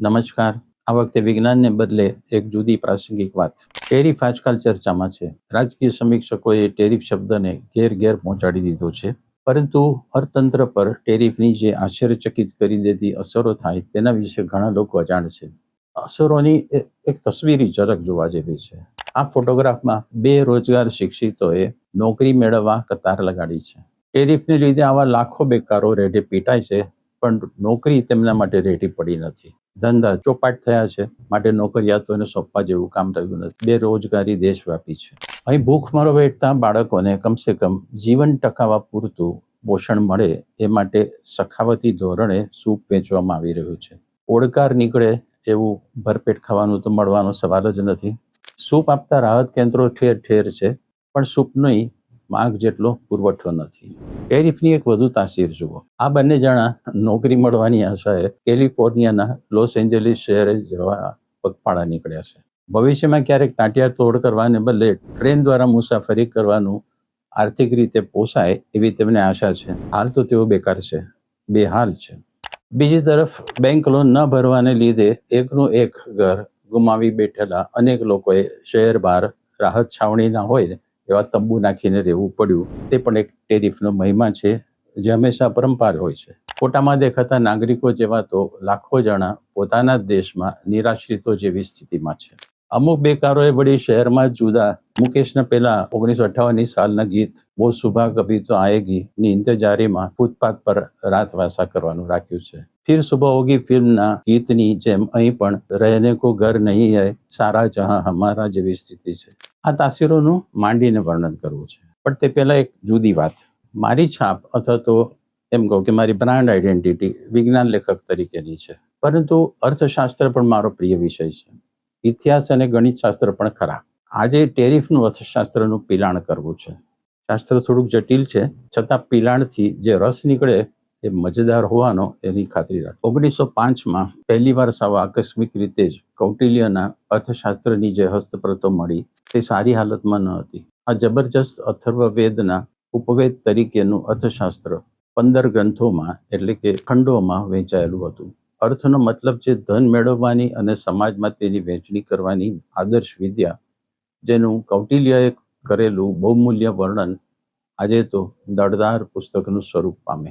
નમસ્કાર. આ વખતે વિજ્ઞાનને બદલે એક જુદી પ્રાસંગિક વાત. ટેરિફ આજકાલ ચર્ચામાં છે. રાજકીય સમીક્ષકોએ ટેરિફ શબ્દને ઘેર ઘેર પહોંચાડી દીધો છે. પરંતુ અર્થતંત્ર પર ટેરિફની જે આશ્ચર્યચકિત કરી દેતી અસરો થાય તેના વિશે ઘણા લોકો અજાણ છે. અસરોની એક તસવીરી ઝલક જોવા જેવી છે. આ ફોટોગ્રાફમાં બે રોજગાર શિક્ષિતોએ નોકરી મેળવવા કતાર લગાડી છે. ટેરિફને લીધે આવા લાખો બેકારો રેઢે પીટાય છે, પણ નોકરી તેમના માટે રેઢી પડી નથી. ધંધા ચોપાટ થયા છે, માટે નોકરિયાતોને સોંપવા જેવું કામ રહ્યું નથી. બેરોજગારી દેશવ્યાપી છે. અહીં ભૂખમરો વેઠતા બાળકોને કમસે કમ જીવન ટકાવવા પૂરતું પોષણ મળે એ માટે સખાવતી ધોરણે સૂપ વેચવામાં આવી રહ્યું છે. ઓડકાર નીકળે એવું ભરપેટ ખાવાનું તો મળવાનો સવાલ જ નથી. સૂપ આપતા રાહત કેન્દ્રો ઠેર ઠેર છે, પણ સૂપની માંગ જેટલો પુરવઠો નથી. ટેરિફની એક વધુ તાસીર જુઓ. આ બંને જણા નોકરી મળવાની આશાએ કેલિફોર્નિયાના લોસ એન્જલિસ શહેરે જવા પગપાળા નીકળ્યા છે. ભવિષ્યમાં ક્યારેક ટાંટિયા તોડ કરવાને બદલે ટ્રેન દ્વારા મુસાફરી કરવાનું આર્થિક રીતે પોસાય એવી તેમને આશા છે. હાલ તો તેઓ બેકાર છે. બેહાલ છે. બીજી તરફ, બેંક લોન ન ભરવાને લીધે એકનું એક ઘર ગુમાવી બેઠેલા અનેક લોકોએ શહેર બહાર રાહત છાવણીના હોય એવા તંબુ નાખીને રહેવું પડ્યું. તે પણ એક ટેરિફનો મહિમા છે, જે હંમેશા પરંપાર હોય છે. ફોટામાં દેખાતા નાગરિકો જેવા તો લાખો જણા પોતાના જ દેશમાં નિરાશ્રિતો જેવી સ્થિતિમાં છે. અમુક બેકારોએ વળી શહેરમાં જુદા મુકેશના પહેલા ઓગણીસો અઠ્ઠાવનની સાલના ગીત વો સુભા કભી તો આયેગી ની ઇંતજારીમાં ફૂટપાથ પર રાતવાસા કરવાનું રાખ્યું છે. ફિર સુબહ હોગી ફિલ્મના ગીતની જેમ અહીં પણ રહેને કો ઘર નહીં હૈ, સારા જહાં હમારા જેવી સ્થિતિ છે. આ તાસીરોનું માંડીને વર્ણન કરવું છે. પણ તે પહેલાં એક જુદી વાત. મારી છાપ અથવા તો એમ કહું કે મારી બ્રાન્ડ આઈડેન્ટિટી વિજ્ઞાન લેખક તરીકેની છે. પરંતુ અર્થશાસ્ત્ર પણ મારો પ્રિય વિષય છે. ઇતિહાસ અને ગણિતશાસ્ત્ર પણ ખરા. આજે ટેરિફનું અર્થશાસ્ત્રનું પિલાણ કરવું છે. શાસ્ત્ર થોડુંક જટિલ છે. છતાં પિલાણથી જે રસ નીકળે એ મજેદાર હોવાનો એની ખાતરી રાખ. ઓગણીસો પાંચમાં પહેલીવાર સાવ આકસ્મિક રીતે જ કૌટિલ્યના અર્થશાસ્ત્રની જે હસ્તપ્રતો મળી તે સારી હાલતમાં ન હતી. આ જબરજસ્ત અથર્વવેદના ઉપવેદ તરીકેનું અર્થશાસ્ત્ર પંદર ગ્રંથોમાં એટલે કે ખંડોમાં વહેંચાયેલું હતું. અર્થનો મતલબ છે ધન મેળવવાની અને સમાજમાં તેની વહેંચણી કરવાની આદર્શ વિદ્યા, જેનું કૌટિલ્યએ કરેલું બહુમૂલ્ય વર્ણન આજે તો દળદાર પુસ્તકનું સ્વરૂપ પામે.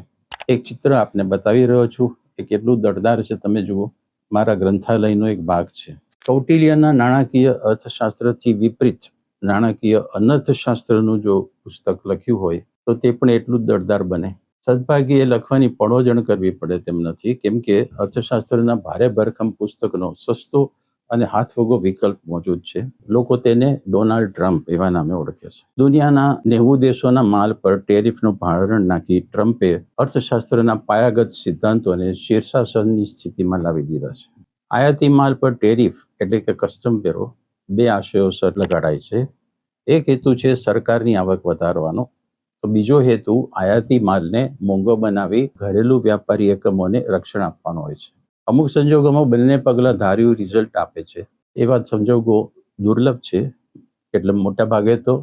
એક ચિત્ર આપને બતાવી રહ્યો છું. એ કેટલું દળદાર છે, તમે જુઓ. મારા ગ્રંથાલયનો એક ભાગ છે. કૌટિલ્યના નાણાકીય અર્થશાસ્ત્રથી વિપરીત નાણાકીય અનર્થશાસ્ત્રનું જો પુસ્તક લખ્યું હોય, તો તે પણ એટલું જ દળદાર બને. સદભાગ્યે લખવાની પણોજણ કરવી પડે તેમ નથી, કેમ કે અર્થશાસ્ત્રના ભારે ભરખમ પુસ્તકનો સસ્તો અને હાથવગો વિકલ્પ મોજૂદ છે. લોકો તેને ડોનાલ્ડ ટ્રમ્પ એવા નામે ઓળખે છે. દુનિયાના નેવું દેશોના માલ પર ટેરિફનું ભારણ નાખી ટ્રમ્પે અર્થશાસ્ત્રના પાયાગત સિદ્ધાંતોને શીર્ષાસનની સ્થિતિમાં લાવી દીધા છે. આયાતી માલ પર ટેરિફ એટલે કે કસ્ટમ વેરો બે આશયો સર લગાડાય છે. એક હેતુ છે સરકારની આવક વધારવાનો. તો બીજો હેતુ આયાતી માલને મોંઘો બનાવી ઘરેલું વ્યાપારી એકમોને રક્ષણ આપવાનો હોય છે. અમુક સંજોગોમાં બંને પગલાં ધાર્યું રિઝલ્ટ આપે છે. એવા સંજોગો દુર્લભ છે. એટલે મોટા ભાગે તો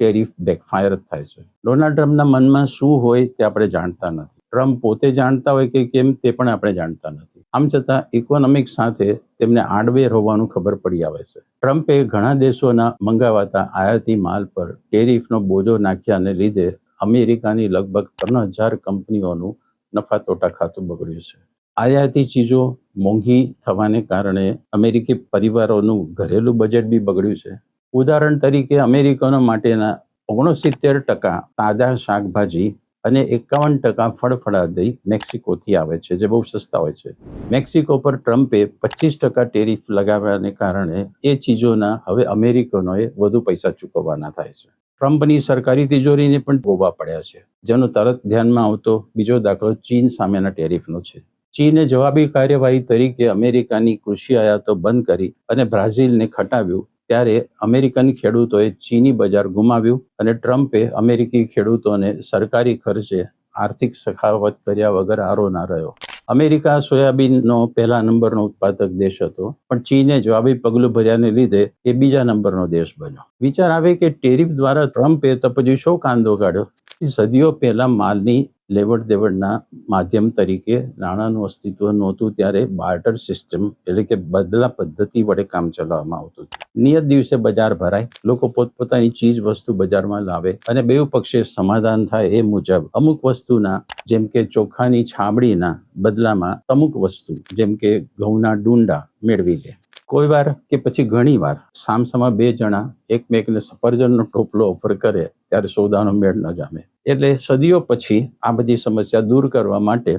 ટેરિફ બેકફાયર જ થાય છે. ડોનાલ્ડ ટ્રમ્પના મનમાં શું હોય તે આપણે જાણતા નથી. ટ્રમ્પ પોતે જાણતા હોય કે કેમ તે પણ આપણે જાણતા નથી. આમ છતાં ઇકોનોમિક્સ સાથે તેમને આડવેર હોવાનું ખબર પડી આવે છે. ટ્રમ્પે ઘણા દેશોના મંગાવાતા આયાતી માલ પર ટેરિફનો બોજો નાખ્યાને લીધે અમેરિકાની લગભગ ત્રણ હજાર કંપનીઓનું નફા તોટા ખાતું બગડ્યું છે. આયાતી ચીજો મોંઘી થવાને કારણે અમેરિકી પરિવારોનું ઘરેલું બજેટ બી બગડ્યું છે. ઉદાહરણ તરીકે અમેરિકનો માટેના ઓગણસિત્તેર ટકા તાજા શાકભાજી અને એકાવન ટકા ફળફળાદી મેક્સિકોથી આવે છે, જે બહુ સસ્તા હોય છે. મેક્સિકો પર ટ્રમ્પે પચીસ ટકા ટેરિફ લગાવ્યાને કારણે એ ચીજોના હવે અમેરિકનોએ વધુ પૈસા ચૂકવવાના થાય છે. ટ્રમ્પની સરકારી તિજોરીને પણ ભોગવા પડ્યા છે. જેનો તરત ધ્યાનમાં આવતો બીજો દાખલો ચીન સામેના ટેરિફનો છે. ચીને જવાબી કાર્યવાહી તરીકે અમેરિકાની કૃષિ આયાતો બંધ કરી અને બ્રાઝિલને ખટાવ્યું. ત્યારે અમેરિકન ખેડૂતોએ ચીની બજાર ગુમાવ્યું અને ટ્રમ્પે અમેરિકી ખેડૂતોને સરકારી ખર્ચે આર્થિક સખાવત કર્યા વગર આરો ના રહ્યો. અમેરિકા સોયાબીનનો પહેલા નંબરનો ઉત્પાદક દેશ હતો, પણ ચીને જવાબી પગલું ભર્યાને લીધે એ બીજા નંબરનો દેશ બન્યો. વિચાર આવે કે ટેરિફ દ્વારા ટ્રમ્પે તો પછી શો કાંદો કાઢ્યો? સદીઓ પહેલા માલની લેવડ દેવડના માધ્યમ તરીકે નાણાંનું અસ્તિત્વ નહોતું ત્યારે બાર્ટર સિસ્ટમ એટલે કે બદલા પદ્ધતિ વડે કામ ચલાવવામાં આવતું નિયત દિવસે બજાર ભરાય, લોકો પોતપોતાની ચીજ વસ્તુ બજારમાં લાવે અને બેઉ પક્ષે સમાધાન થાય એ મુજબ અમુક વસ્તુના, જેમ કે ચોખાની છાબડીના બદલામાં અમુક વસ્તુ, જેમ કે ઘઉંના ડુંડા મેળવી લે. કોઈ વાર કે પછી ઘણી વાર સામસામા બે જણા એકમેકને સફરજનનો ટોપલો ઓફર કરે ત્યારે સોદાનો મેળ ન જામે. એટલે સદીઓ પછી આ બધી સમસ્યા દૂર કરવા માટે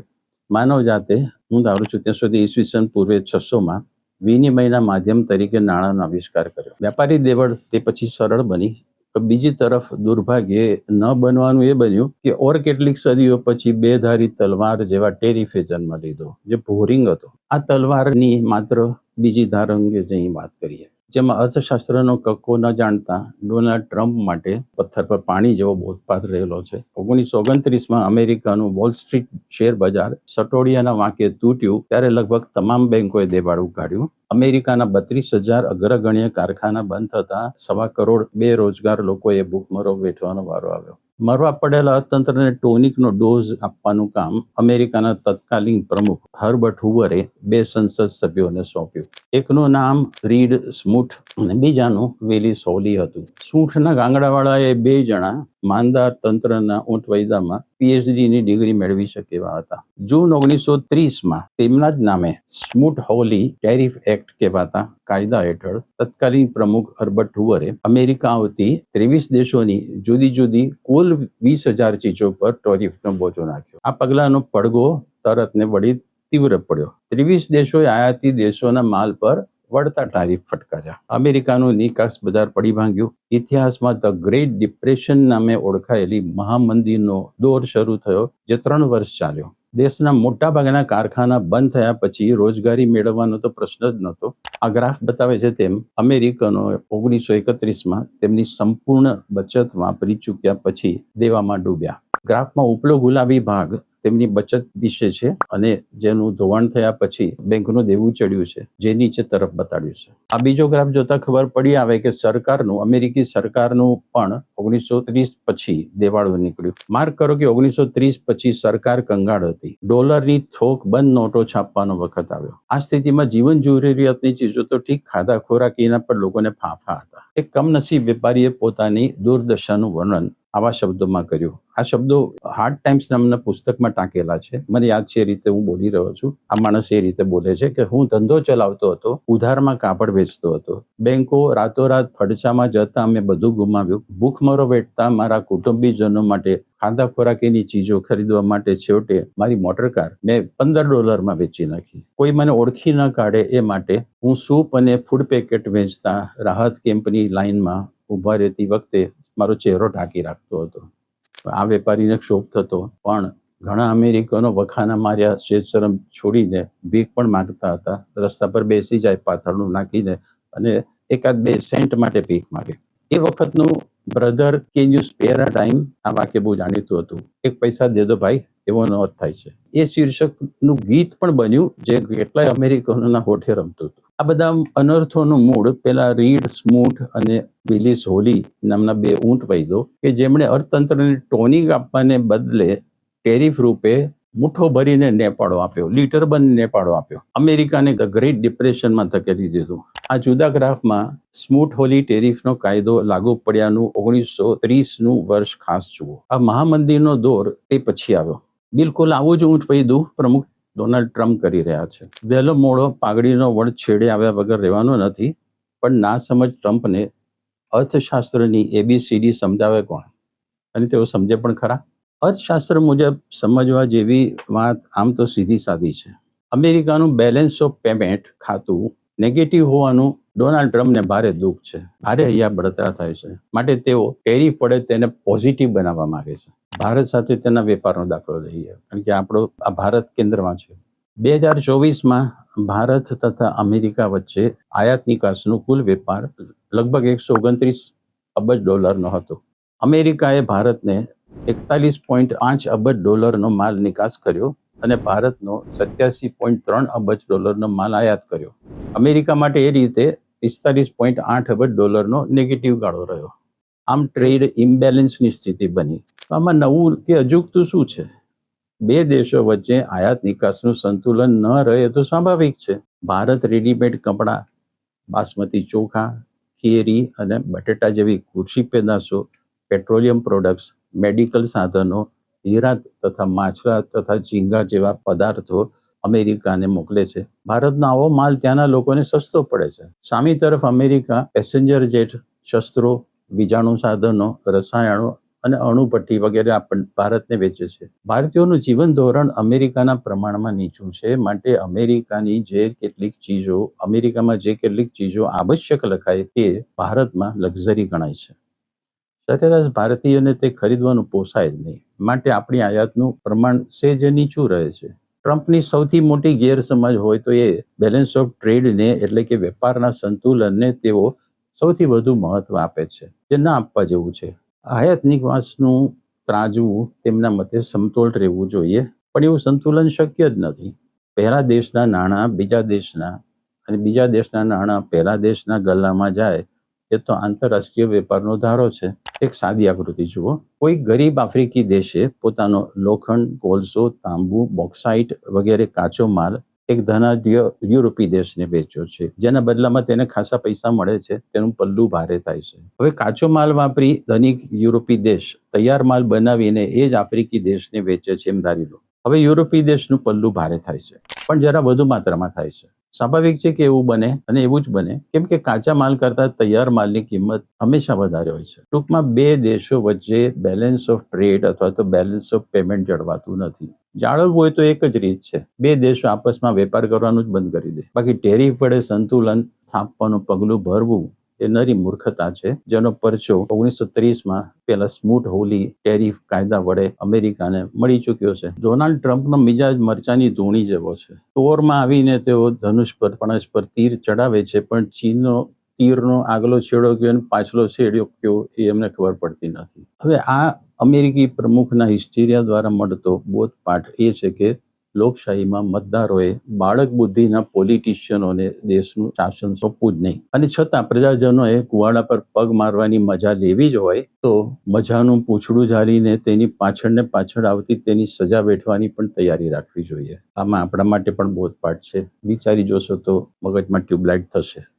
માનવ જાતે હું ધારું છું ત્યાં સુધી ઈસવીસન પૂર્વે છસોમાં વિનિમયના માધ્યમ તરીકે નાણાંનો આવિષ્કાર કર્યો. વેપારી દેવળ તે પછી સરળ બની બીજી તરફ દુર્ભાગ્યે ન બનવાનું એ બન્યું કે ઓર કેટલીક સદીઓ પછી બે ધારી તલવાર જેવા ટેરીફે જન્મ લીધો, જે બોરિંગ હતો. આ તલવારની માત્ર બીજી ધાર અંગે જ અહીં વાત કરીએ. જેમાં અર્થશાસ્ત્રનો કક્કો ન જાણતા ડોનાલ્ડ ટ્રમ્પ માટે પથ્થર પર પાણી જેવો બોધપાત્ર રહેલો છે. ઓગણીસો ઓગણત્રીસમાં અમેરિકાનું વોલ સ્ટ્રીટ શેર બજાર સટોડિયાના વાંકે તૂટ્યું ત્યારે લગભગ તમામ બેંકોએ દેવાળું કાઢ્યું અમેરિકાના બત્રીસ હજાર અગ્રગણ્ય કારખાના બંધ થતા સવા કરોડ બેરોજગાર લોકોએ ભૂખમરો વેઠવાનો વારો આવ્યો. મરવા પડેલા અર્થતંત્રને ટોનિકનો ડોઝ આપવાનું કામ અમેરિકાના તત્કાલીન પ્રમુખ હર્બર્ટ હુવરે બે સંસદ સભ્યોને સોંપ્યું. એકનું નામ રીડ સ્મૂઠ અને બીજાનું વેલી સોલી હતું. સૂંઠના ગાંગડાવાળાએ બે જણા માનદાર તંત્રના ઊંટ વૈદામાં પીએચડીની ડિગ્રી મેળવી શકે એવા હતા. જૂન ઓગણીસો ત્રીસમાં તેમના જ નામે સ્મૂટ હોલી ટેરિફ એક્ટ કહેવાતા કાયદા હેઠળ તત્કાલીન પ્રમુખ અર્બર્ટ હુવરે અમેરિકા આવતી ત્રેવીસ દેશોની જુદી જુદી કુલ વીસ હજાર ચીજો પર ટોરિફનો બોજો નાખ્યો. આ પગલાંનો પડઘો તરત ને વળી તીવ્ર પડ્યો. ત્રેવીસ દેશોએ આયાતી દેશોના માલ પર વળતા ટારીફ ફટકાર્યા. અમેરિકાનું નિકાસ બજાર પડી ભાંગ્યું. ઇતિહાસમાં ધ ગ્રેટ ડિપ્રેશન નામે ઓળખાયેલી મહામંદીનો દોર શરૂ થયો, જે ત્રણ વર્ષ ચાલ્યો. દેશના મોટાભાગના કારખાના બંધ થયા પછી રોજગારી મેળવવાનો તો પ્રશ્ન જ નહોતો. આ ગ્રાફ બતાવે છે તેમ, અમેરિકનો ઓગણીસો એકત્રીસમાં તેમની સંપૂર્ણ બચત વાપરી ચૂક્યા પછી દેવામાં ડૂબ્યા. ગ્રાફમાં ઉપલો ગુલાબી ભાગ તેમની બચત વિશે છે અને જેનું ધોવાણ થયા પછી બેંકનું દેવું ચડ્યું છે, જે નીચે તરફ બતાડ્યું છે. આ બીજો ગ્રાફ જોતા ખબર પડી આવે કે સરકારનું, અમેરિકી સરકારનું પણ ઓગણીસો ત્રીસ પછી દેવાળું નીકળ્યું. માર્ક કરો કે ઓગણીસો ત્રીસ પછી સરકાર કંગાળ હતી. ડોલરની થોક બંધ નોટો છાપવાનો વખત આવ્યો. આ સ્થિતિમાં જીવન જરૂરિયાતની ચીજો તો ઠીક, ખાધા ખોરાકીના પર લોકોને ફાંફા હતા. એક કમનસીબ વેપારીએ પોતાની દુર્દશાનું વર્ણન આવા શબ્દોમાં કર્યું. આ શબ્દો હાર્ડ ટાઈમ્સ નામના પુસ્તકમાં ટાંકેલા છે. મને યાદ છે એ રીતે હું બોલી રહ્યો છું. આ માણસ એ રીતે બોલે છે કે હું ધંધો ચલાવતો હતો, ઉધારમાં કાપડ વેચતો હતો. બેંકો રાતોરાત ફડચામાં જતા અમે બધું ગુમાવ્યું. ભૂખમરો વેઠતા મારા કુટુંબીજનો માટે ખાધા ખોરાકીની ચીજો ખરીદવા માટે છેવટે મારી મોટર કાર મેં પંદર ડોલરમાં વેચી નાખી. કોઈ મને ઓળખી ન કાઢે એ માટે હું સૂપ અને ફૂડ પેકેટ વેચતા રાહત કેમ્પની લાઇનમાં ઊભા રહેતી વખતે મારો ચહેરો ઢાંકી રાખતો હતો. આ વેપારીને ક્ષોભ થતો, પણ ઘણા અમેરિકનો વખાના માર્યા શેષરમ છોડીને ભીખ પણ માંગતા હતા. રસ્તા પર બેસી જાય પાથરનું નાખીને અને એકાદ બે સેન્ટ માટે ભીખ માગે. એ વખતનું brother can you spare time આ વાક્ય બહુ જાણીતું હતું. એક પૈસા દે દો ભાઈ, એવો અર્થ થાય છે. એ શીર્ષકનું ગીત પણ બન્યું, જે કેટલાય અમેરિકનોના હોઠે રમતું હતું. આ બધા અનર્થોનું મૂળ, પેલા રીડ, સ્મૂઠ અને વિલિસ હોલી નામના બે ઊંટ વૈદો કે જેમણે અર્થતંત્રને ટોનિક આપવાને બદલે ટેરિફ રૂપે મુઠ્ઠો ભરીને નેપાળો આપ્યો, લીટર બંધ નેપાળો આપ્યો. અમેરિકાને ગ્રેટ ડિપ્રેશનમાં ધકેલી દીધું. આ જુદા ગ્રાફમાં સ્મૂટ હોલી ટેરિફનો કાયદો લાગુ પડ્યાનું ઓગણીસો ત્રીસનું વર્ષ ખાસ જુઓ. આ મહામંદીનો દોર તે પછી આવ્યો. બિલકુલ આવું જ ઊંટ પૈદું પ્રમુખ ડોનાલ્ડ ટ્રમ્પ કરી રહ્યા છે. વહેલો મોડો પાઘડીનો વડ છેડે આવ્યા વગર રહેવાનો નથી, પણ ના સમજ ટ્રમ્પને અર્થશાસ્ત્રની એબીસીડી સમજાવે કોણ? અને તેઓ સમજે પણ ખરા? અર્થશાસ્ત્ર મુજબ સમજવા જેવી વાત આમ તો સીધી સાદી છે. અમેરિકાનું બેલેન્સ ઓફ પેમેન્ટ ખાતું નેગેટિવ હોવાનું ડોનાલ્ડ ટ્રમ્પને ભારે દુઃખ છે. ભારે અહીંયા બળતરા થાય છે. માટે તેઓ ટેરિફ વડે તેને પોઝિટિવ બનાવવા માંગે છે. ભારત સાથે તેના વેપારનો દાખલો લઈએ. કારણ કે આપણો આ ભારત કેન્દ્રમાં છે. બે હજાર ચોવીસમાં ભારત તથા અમેરિકા વચ્ચે આયાત નિકાસનો કુલ વેપાર લગભગ એકસો ઓગણત્રીસ અબજ ડોલરનો હતો. અમેરિકાએ ભારતને એકતાલીસ પોઈન્ટ પાંચ અબજ ડોલરનો માલ નિકાસ કર્યો. અને ભારતનો સત્યાસી પોઈન્ટ ત્રણ અબજ ડોલરનો માલ આયાત કર્યો. અમેરિકા માટે એ રીતે પિસ્તાલીસ પોઈન્ટ આઠ અબજ ડોલરનો નેગેટિવ ગાળો રહ્યો. આમ ટ્રેડ ઇમ્બેલેન્સની સ્થિતિ બની. તો આમાં નવું કે અજુગતું શું છે? બે દેશો વચ્ચે આયાત નિકાસનું સંતુલન ન રહે તો સ્વાભાવિક છે. ભારત રેડીમેડ કપડાં, બાસમતી ચોખા, કેરી અને બટેટા જેવી કૃષિ પેદાશો, પેટ્રોલિયમ પ્રોડક્ટ્સ, મેડિકલ સાધનો હીરા તથા માછલા તથા ઝીંગા જેવા પદાર્થો અમેરિકાને મોકલે છે. ભારતનો આવો માલ ત્યાંના લોકોને સસ્તો પડે છે. સામી તરફ અમેરિકા પેસેન્જર જેટ, શસ્ત્રો, બીજાણુ સાધનો, રસાયણો અને અણુપટ્ટી વગેરે આપણ, ભારતને વેચે છે. ભારતીયોનું જીવન ધોરણ અમેરિકાના પ્રમાણમાં નીચું છે. માટે અમેરિકાની જે કેટલીક ચીજો, અમેરિકામાં જે કેટલીક ચીજો આવશ્યક લખાય તે ભારતમાં લક્ઝરી ગણાય છે. સરેરાશ ભારતીયને તે ખરીદવાનું પોસાય જ નહીં. માટે આપણી આયાતનું પ્રમાણ સેજ નીચું રહે છે. ટ્રમ્પની સૌથી મોટી ગેરસમજ હોય તો એ બેલેન્સ ઓફ ટ્રેડને એટલે કે વેપારના સંતુલનને તેઓ સૌથી વધુ મહત્વ આપે છે. જે ના આપવા જેવું છે. આયાત નિકાસનું ત્રાજવું તેમના મતે સમતોલ રહેવું જોઈએ. પણ એવું સંતુલન શક્ય જ નથી. પહેલા દેશના નાણાં બીજા દેશના અને બીજા દેશના નાણાં પહેલા દેશના ગલ્લામાં જાય, એ તો આંતરરાષ્ટ્રીય વેપારનો ધારો છે. એક સાદી આકૃતિ જુઓ. કોઈ ગરીબ આફ્રિકી દેશે પોતાનો લોખંડ, કોલસો, તાંબુ બોક્સાઇટ વગેરે કાચો માલ એક ધનાઢ્ય યુરોપી દેશને વેચ્યો છે. જેના બદલામાં તેને ખાસા પૈસા મળે છે. તેનું પલ્લું ભારે થાય છે. હવે કાચો માલ વાપરી ધનિક યુરોપી દેશ તૈયાર માલ બનાવીને એ જ આફ્રિકી દેશને વેચે છે એમ ધારી લો. હવે યુરોપી દેશનું પલ્લું ભારે થાય છે. પણ જરા વધુ માત્રામાં થાય છે. સ્વાભાવિક છે કે એવું બને અને એવું જ બને. કેમ કે કાચા માલ કરતા તૈયાર માલની કિંમત હંમેશા વધારે હોય છે. ટૂંકમાં બે દેશો વચ્ચે બેલેન્સ ઓફ ટ્રેડ અથવા તો બેલેન્સ ઓફ પેમેન્ટ જળવાતું નથી. જાળવવું હોય તો એક જ રીત છે. બે દેશો આપસમાં વેપાર કરવાનું જ બંધ કરી દે. બાકી ટેરિફ વડે સંતુલન સ્થાપવાનું પગલું ભરવું એ નરી મૂર્ખતા છે. જેનો પરચો ઓગણીસો ત્રીસમાં પેલા સ્મૂટ હોલી ટેરિફ કાયદા વડે અમેરિકાને મળી ચૂક્યો છે. ડોનાલ્ડ ટ્રમ્પનો મિજાજ મરચાની ધૂણી જેવો છે. તોરમાં આવીને તેઓ ધનુષ પર પણજ પર તીર ચડાવે છે, પણ ચીનનો તીરનો આગલો છેડો કયો અને પાછલો છેડો કયો એ એમને ખબર પડતી નથી. હવે આ અમેરિકી પ્રમુખના હિસ્ટીરિયા દ્વારા મળતો બોધપાઠ એ છે કે લોકશાહીમાં મતદારોએ બાળક બુદ્ધિના પોલિટિશિયનોને દેશનું શાસન સોંપવું જ નહીં. અને છતાં પ્રજાજનોએ કુવાડા પર પગ મારવાની મજા લેવી જ હોય, તો મજાનું પૂંછડું ઝારીને તેની પાછળને પાછળ આવતી તેની સજા વેઠવાની પણ તૈયારી રાખવી જોઈએ. આમાં આપણા માટે પણ બોધપાઠ છે. વિચારી જોશો તો મગજમાં ટ્યુબલાઇટ થશે.